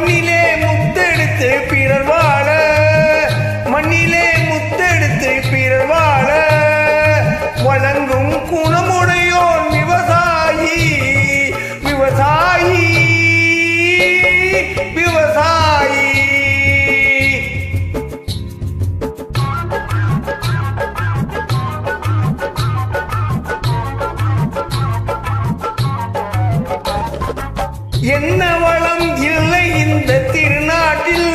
மண்ணிலே முத்தெடுத்து பிறர் வாழ. மண்ணிலே முத்தெடுத்து பிறர் வாழ. வழங்கும் குணமுடையோன் விவசாயி விவசாயி விவசாயி. என்ன வளம் இல்லை இந்த திருநாட்டில்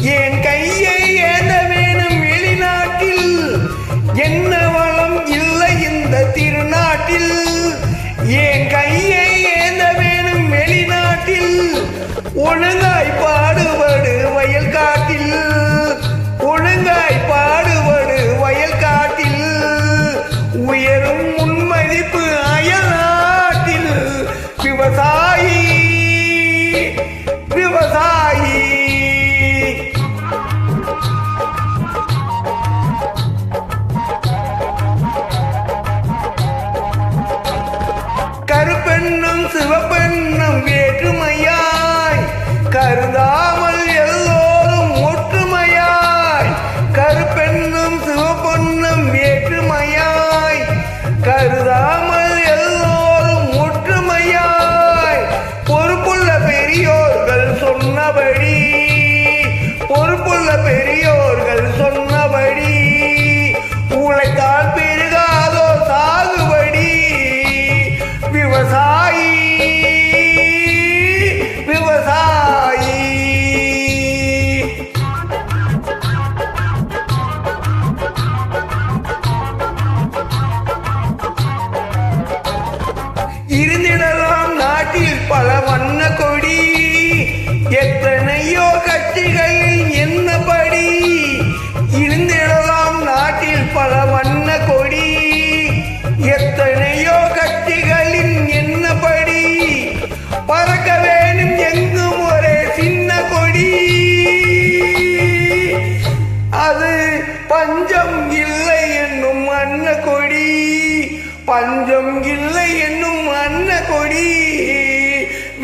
என் கையை ஏந்த வேணும் வெளிநாட்டில். என்ன வளம் இல்லை இந்த திருநாட்டில். என் கையை ஏந்த வேணும் வெளிநாட்டில். ஒழுங்காய் பாடு love பல வண்ண கொடி எத்தனையோ கட்சிகளில் என்னபடி இருந்திடலாம் நாட்டில் பல வண்ண கொடி எத்தனையோ கட்சிகளின் என்னபடி பறக்க வேணும் எங்கும் ஒரே சின்ன கொடி. அது பஞ்சம் இல்லை என்னும் அன்ன கொடி பஞ்சம் இல்லை என்னும் அன்ன கொடி.